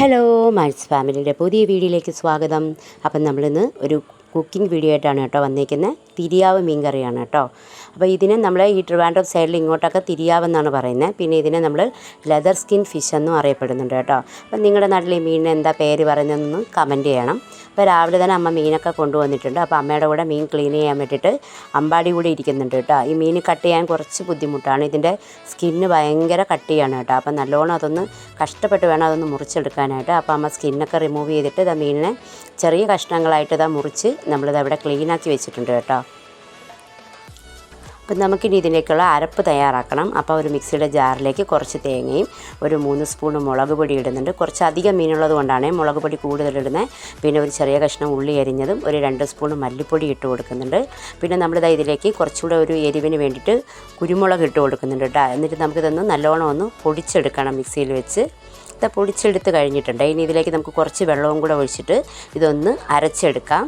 Hello mice ഫാമിലിയുടെ പുതിയ വീഡിയോയിലേക്ക് സ്വാഗതം. അപ്പം നമ്മളിന്ന് ഒരു കുക്കിംഗ് വീഡിയോ ആയിട്ടാണ് കേട്ടോ വന്നിരിക്കുന്നത് തിരിയാവ് മീൻ കറിയാണ് കേട്ടോ. അപ്പോൾ ഇതിനെ നമ്മൾ ഈ ട്രിവാൻഡ്രം സൈഡിൽ ഇങ്ങോട്ടൊക്കെ തിരിയാവെന്നാണ് പറയുന്നത്. പിന്നെ ഇതിനെ നമ്മൾ ലെതർ സ്കിൻ ഫിഷ് എന്നും അറിയപ്പെടുന്നുണ്ട് കേട്ടോ. അപ്പോൾ നിങ്ങളുടെ നാട്ടിൽ ഈ മീനിന് എന്താ പേര് പറയുന്നതെന്ന് കമന്റ് ചെയ്യണം. അപ്പോൾ രാവിലെ തന്നെ അമ്മ മീനൊക്കെ കൊണ്ടുവന്നിട്ടുണ്ട്. അപ്പോൾ അമ്മയുടെ കൂടെ മീൻ ക്ലീൻ ചെയ്യാൻ വേണ്ടിയിട്ട് അമ്പാടി കൂടി ഇരിക്കുന്നുണ്ട് കേട്ടോ. ഈ മീൻ കട്ട് ചെയ്യാൻ കുറച്ച് ബുദ്ധിമുട്ടാണ്. ഇതിന്റെ സ്കിന്ന് ഭയങ്കര കട്ടിയാണ് കേട്ടോ. അപ്പോൾ നല്ലോണം അതൊന്ന് കഷ്ടപ്പെട്ട് വേണം അതൊന്ന് മുറിച്ചെടുക്കാനായിട്ട്. അപ്പോൾ അമ്മ സ്കിന്നൊക്കെ റിമൂവ് ചെയ്തിട്ട് ഇതാ മീനിനെ ചെറിയ കഷ്ണങ്ങളായിട്ട് ഇതാ മുറിച്ച് നമ്മളിത് അവിടെ ക്ലീനാക്കി വെച്ചിട്ടുണ്ട് കേട്ടോ. അപ്പം നമുക്കിനി ഇതിലേക്കുള്ള അരപ്പ് തയ്യാറാക്കണം. അപ്പോൾ ഒരു മിക്സിയുടെ ജാറിലേക്ക് കുറച്ച് തേങ്ങയും ഒരു മൂന്ന് സ്പൂൺ മുളക് പൊടി ഇടുന്നുണ്ട്. കുറച്ച് അധികം മീനുള്ളത് കൊണ്ടാണ് മുളക് പൊടി കൂടുതലിടുന്നത് പിന്നെ ഒരു ചെറിയ കഷ്ണം ഉള്ളി അരിഞ്ഞതും ഒരു രണ്ട് സ്പൂൺ മല്ലിപ്പൊടി ഇട്ട് കൊടുക്കുന്നുണ്ട്. പിന്നെ നമ്മളിതാ ഇതിലേക്ക് കുറച്ചുകൂടെ ഒരു എരിവിന് വേണ്ടിയിട്ട് കുരുമുളക് ഇട്ട് കൊടുക്കുന്നുണ്ട് കേട്ടോ. എന്നിട്ട് നമുക്കിതൊന്ന് നല്ലോണം ഒന്ന് പൊടിച്ചെടുക്കണം മിക്സിയിൽ വെച്ച്. ഇത് പൊടിച്ചെടുത്ത് കഴിഞ്ഞിട്ടുണ്ട്. ഇനി ഇതിലേക്ക് നമുക്ക് കുറച്ച് വെള്ളവും കൂടെ ഒഴിച്ചിട്ട് ഇതൊന്ന് അരച്ചെടുക്കാം.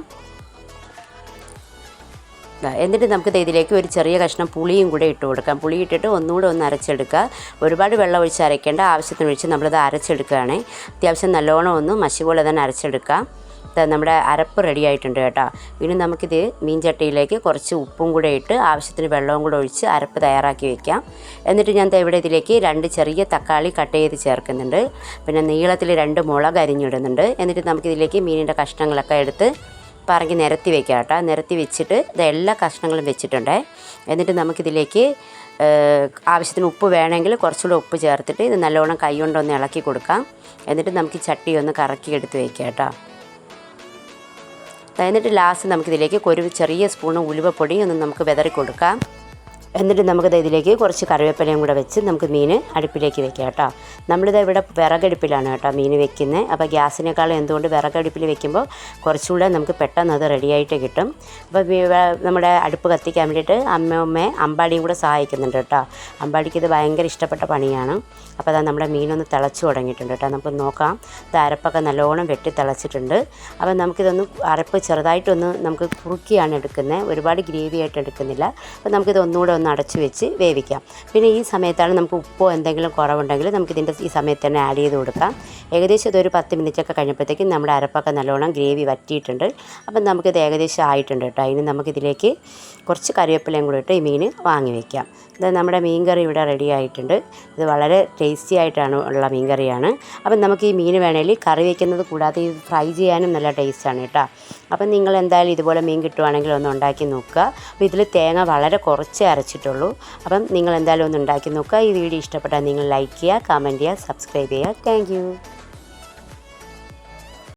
എന്നിട്ട് നമുക്ക് ഇതിലേക്ക് ഒരു ചെറിയ കഷ്ണം പുളിയും കൂടെ ഇട്ട് കൊടുക്കാം. പുളി ഇട്ടിട്ട് ഒന്നുകൂടെ ഒന്ന് അരച്ചെടുക്കുക. ഒരുപാട് വെള്ളം ഒഴിച്ച് അരയ്ക്കേണ്ട ആവശ്യത്തിന് ഒഴിച്ച് നമ്മളിത് അരച്ചെടുക്കുകയാണ്. അത്യാവശ്യം നല്ലോണം ഒന്ന് മഷി പോലെ തന്നെ അരച്ചെടുക്കാം നമ്മുടെ അരപ്പ് റെഡി ആയിട്ടുണ്ട് കേട്ടോ. ഇനി നമുക്കിത് മീൻ ചട്ടിയിലേക്ക് കുറച്ച് ഉപ്പും കൂടെ ഇട്ട് ആവശ്യത്തിന് വെള്ളവും കൂടെ ഒഴിച്ച് അരപ്പ് തയ്യാറാക്കി വെക്കാം. എന്നിട്ട് ഞാൻ ഇവിടെ ഇതിലേക്ക് രണ്ട് ചെറിയ തക്കാളി കട്ട് ചെയ്ത് ചേർക്കുന്നുണ്ട്. പിന്നെ നീളത്തിൽ രണ്ട് മുളക് അരിഞ്ഞിടുന്നുണ്ട്. എന്നിട്ട് നമുക്കിതിലേക്ക് മീനിന്റെ കഷ്ണങ്ങളൊക്കെ എടുത്ത് പറങ്ങി നിരത്തി വെക്കുക കേട്ടോ. നിരത്തി വെച്ചിട്ട് ഇത് എല്ലാ കഷ്ണങ്ങളും വെച്ചിട്ടുണ്ട്. എന്നിട്ട് നമുക്കിതിലേക്ക് ആവശ്യത്തിന് ഉപ്പ് വേണമെങ്കിൽ കുറച്ചുകൂടെ ഉപ്പ് ചേർത്തിട്ട് ഇത് നല്ലോണം കൈ കൊണ്ടൊന്ന് ഇളക്കി കൊടുക്കാം. എന്നിട്ട് നമുക്ക് ചട്ടി ഒന്ന് കറക്കി എടുത്ത് വെക്കുക കേട്ടോ. എന്നിട്ട് ലാസ്റ്റ് നമുക്കിതിലേക്ക് ഒരു ചെറിയ സ്പൂണ് ഉലുവപ്പൊടി ഒന്ന് നമുക്ക് വിതറി കൊടുക്കാം എന്നിട്ട് നമുക്കിത് ഇതിലേക്ക് കുറച്ച് കറിവേപ്പിലയും കൂടെ വെച്ച് നമുക്ക് മീൻ അടുപ്പിലേക്ക് വെക്കാം കേട്ടോ. നമ്മളിത് ഇവിടെ വിറകടുപ്പിലാണ് കേട്ടോ മീൻ വെക്കുന്നത്. അപ്പോൾ ഗ്യാസിനേക്കാളും എന്തുകൊണ്ട് വിറകടുപ്പിൽ വെക്കുമ്പോൾ കുറച്ചുകൂടെ നമുക്ക് പെട്ടെന്ന് അത് റെഡിയായിട്ട് കിട്ടും. അപ്പോൾ നമ്മുടെ അടുപ്പ് കത്തിക്കാൻ വേണ്ടിയിട്ട് അമ്മയമ്മയെ അമ്പാടിയും കൂടെ സഹായിക്കുന്നുണ്ട് കേട്ടോ. അമ്പാടിക്ക് ഇത് ഭയങ്കര ഇഷ്ടപ്പെട്ട പണിയാണ്. അപ്പോൾ അതാ നമ്മുടെ മീനൊന്ന് തിളച്ചു തുടങ്ങിയിട്ടുണ്ട് കേട്ടോ. നമുക്ക് നോക്കാം. ഇത് അരപ്പൊക്കെ നല്ലോണം വെട്ടി തിളച്ചിട്ടുണ്ട്. അപ്പോൾ നമുക്കിതൊന്ന് അരപ്പ് ചെറുതായിട്ടൊന്ന് നമുക്ക് കുറുക്കിയാണ് എടുക്കുന്നത്. ഒരുപാട് ഗ്രേവി ആയിട്ട് എടുക്കുന്നില്ല. അപ്പോൾ നമുക്കിത് ഒന്നുകൂടെ ഒന്ന് അടച്ചു വെച്ച് വേവിക്കാം. പിന്നെ ഈ സമയത്താണ് നമുക്ക് ഉപ്പോ എന്തെങ്കിലും കുറവുണ്ടെങ്കിൽ നമുക്ക് ഇതിന്റെ ഈ സമയത്ത് തന്നെ ആഡ് ചെയ്ത് കൊടുക്കാം. ഏകദേശം ഇതൊരു പത്ത് മിനിറ്റൊക്കെ കഴിഞ്ഞപ്പോഴത്തേക്കും നമ്മുടെ അരപ്പൊക്കെ നല്ലോണം ഗ്രേവി വറ്റിയിട്ടുണ്ട്. അപ്പം നമുക്കിത് ഏകദേശം ആയിട്ടുണ്ട് കേട്ടോ. അതിന് നമുക്കിതിലേക്ക് കുറച്ച് കറിവേപ്പിലയും കൂടി ഇട്ട് ഈ മീൻ വാങ്ങി വയ്ക്കാം ഇത് നമ്മുടെ മീൻ കറി ഇവിടെ റെഡി ആയിട്ടുണ്ട്. ഇത് വളരെ ടേസ്റ്റി ആയിട്ടാണ് ഉള്ള മീൻ കറിയാണ്. അപ്പം നമുക്ക് ഈ മീൻ വേണമെങ്കിൽ കറി വയ്ക്കുന്നത് കൂടാതെ ഇത് ഫ്രൈ ചെയ്യാനും നല്ല ടേസ്റ്റാണ് കേട്ടോ. അപ്പം നിങ്ങൾ എന്തായാലും ഇതുപോലെ മീൻ കിട്ടുവാണെങ്കിൽ ഒന്ന് ഉണ്ടാക്കി നോക്കുക. അപ്പോൾ ഇതിൽ തേങ്ങ വളരെ കുറച്ചേ അരച്ചിട്ടുള്ളൂ അപ്പം നിങ്ങൾ എന്തായാലും ഒന്ന് ഉണ്ടാക്കി നോക്കുക. ഈ വീഡിയോ ഇഷ്ടപ്പെട്ടാൽ നിങ്ങൾ ലൈക്ക് ചെയ്യുക കമന്റ് ചെയ്യുക സബ്സ്ക്രൈബ് ചെയ്യുക. താങ്ക്